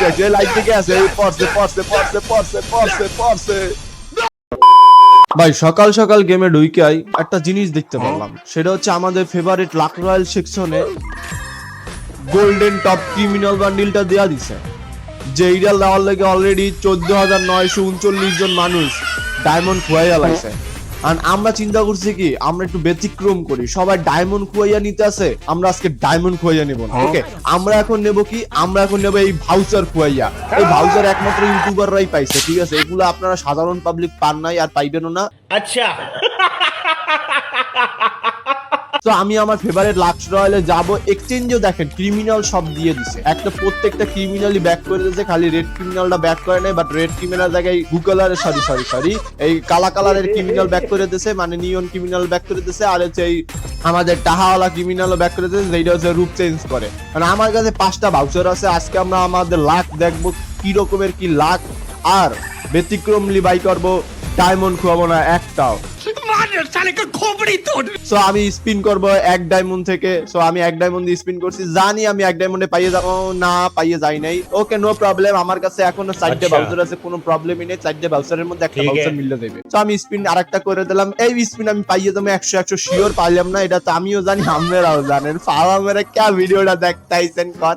একশো একশো লাইট থেকে আছে এই পড়ছে পড়ছে পড়ছে পড়ছে পড়ছে পড়ছে ভাই, সকাল সকাল গেমে ঢুইকাই একটা জিনিস দেখতে পেলাম সেটা হচ্ছে আমাদের ফেভারিট লাক রয়্যাল সেকশনে গোল্ডেন টপ ক্রিমিনাল বান্ডিলটা দেয়া দিছে। যে এইটা দেওয়ার লেগে অলরেডি চোদ্দ হাজার নয়শো উনচল্লিশ জন মানুষ ডায়মন্ড খুয়াইয়া লাগছে আর আমরা চিন্তা করছি কি, আমরা একটু ব্যতিক্রম করি। সবাই ডায়মন্ড খুয়াইয়া নিতে আছে, আমরা আজকে ডায়মন্ড খুয়াইয়া নেব না ওকে আমরা এখন নেব কি, আমরা এখন নেব এই ভাউচার খুয়াইয়া। এই ভাউচার একমাত্র ইউটিউবাররাই পাইছে, ঠিক আছে? এগুলো আপনারা সাধারণ পাবলিক পান নাই আর পাইবেনও না। আচ্ছা। তো আমি আমার ফেভারিট লাক্স রয়্যালে যাব। এক্সচেঞ্জও দেখেন ক্রিমিনাল সব দিয়ে দিছে। একটা প্রত্যেকটা ক্রিমিনালই ব্যাক করে দিয়েছে, খালি রেড ক্রিমিনালটা ব্যাক করে নাই বাট রেড ক্রিমিনাল জায়গায় ব্লু কালারের সরি সরি সরি এই কালা কালারের ক্রিমিনাল ব্যাক করে দিয়েছে মানে নিয়ন ক্রিমিনাল ব্যাক করে দিয়েছে, আর হচ্ছে এই আমাদের টাহাওয়ালা ক্রিমিনালও ব্যাক করে দিয়েছে, যেটা হচ্ছে রূপ চেঞ্জ করে। মানে আমার কাছে পাঁচটা ভাউচার আছে, আজকে আমরা আমাদের লাক দেখব কি রকমের কি লাক আর ব্যতিক্রমলি বাই করব ডায়মন্ড খুয়াবো না, একটাও। সো আমি স্পিন করব এক ডায়মন্ড থেকে। সো আমি এক ডায়মন্ড দিয়ে স্পিন করছি। জানি আমি এক ডায়মন্ডে পাইয়ে যাব না পাইয়ে যাই নাই। ওকে নো প্রবলেম আমার কাছে এখনও চারটে আচ্ছা। আছে কোনো প্রবলেমই নেই। চারটে মধ্যে একটা মিলে দেবে সো আমি স্পিন আরেকটা করে দিলাম। এই স্পিন আমি পাইয়ে যাব একশো একশো শিওর পাইলাম না। এটা তো আমিও জানি আমরাও জানেন। ফাওয়া মেরে কে ভিডিওটা দেখতাইছেন কন?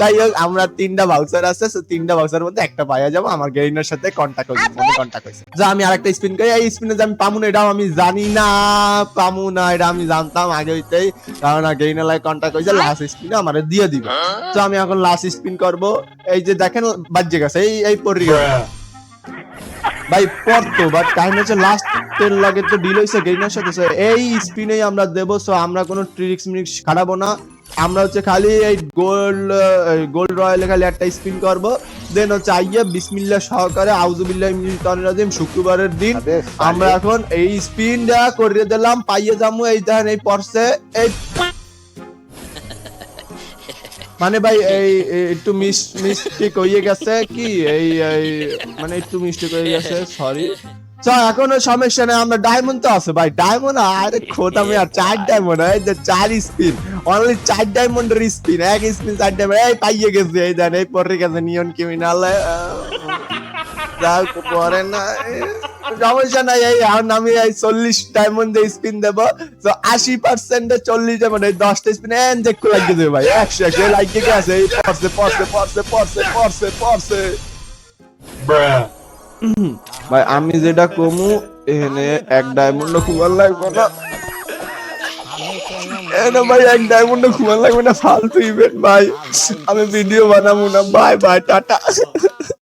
যাই হোক আমরা তিনটা ভাউচার আছে সো তিনটা ভাউচারের মধ্যে একটা পাইয়া যাব। আমার গেইনের সাথে কন্ট্যাক্ট হয়েছে কন্ট্যাক্ট হয়েছে। যা আমি আরেকটা স্পিন করি। এই স্পিনে যে আমি না এটাও আমি জানি। না, পামু না, এটা আমি জানতাম আগে হইতেই। কারণ কন্ট্যাক্ট হয়েছে লাস্ট স্পিনে আমার দিয়ে দিবে। তো আমি এখন লাস্ট স্পিন করব। এই যে দেখেন বাজ্যে গেছে, এই এই পরি ভাই পড়তো বাট টাইম হচ্ছে লাস্ট টেন লাগে তো ডিল হয়েছে গেইনার সাথে এই স্পিনেই আমরা দেবো সো আমরা কোনো ট্রিক্স মিক্স খাটাবো না। আমরা হচ্ছে খালি এই গোল্ড গোল্ড রয়্যালে খালি একটা স্পিন করব। দেন হচ্ছে আইয়া বিসমিল্লাহ সহকারে আউজুবিল্লাহ রাজিম শুক্রবারের দিন আমরা এখন এই স্পিনটা করে দিলাম। পাইয়ে যাব এই দেখেন এই পর্সে। এই মানে ভাই এই একটু মিস মিস্টেক হয়ে গেছে কি? এই এই মানে একটু মিস্টেক হয়ে গেছে সরি এখন সমস্যা নেই আমরা ডায়মন্ড তো আছে ভাই। ডায়মন্ড আরে খোদা আমি আর চার ডায়মন্ড এই যে চার স্পিন অনলি চার ডায়মন্ডের স্পিন এক স্পিন চার ডায়মন্ড এই পাইয়ে গেছে এই দেন এই পরে গেছে নিয়ন ক্রিমিনাল যাও পরে না সমস্যা নাই এই এখন আমি এই চল্লিশ ডায়মন্ড স্পিন দেবো। তো আশি পার্সেন্টে চল্লিশ ডায়মন্ড এই দশটা স্পিন এন যে লাগিয়ে দেবে ভাই একশো একশো লাগিয়ে গেছে এই পড়ছে পড়ছে পড়ছে পড়ছে পড়ছে পড়ছে। ভাই আমি যেটা কমু এখানে এক ডায়মন্ড খুবার লাগবে না। এনে ভাই, এক ডায়মন্ড খুব লাগবে না, ফালতু ইভেন্ট ভাই। আমি ভিডিও বানাবো না। Bye bye tata.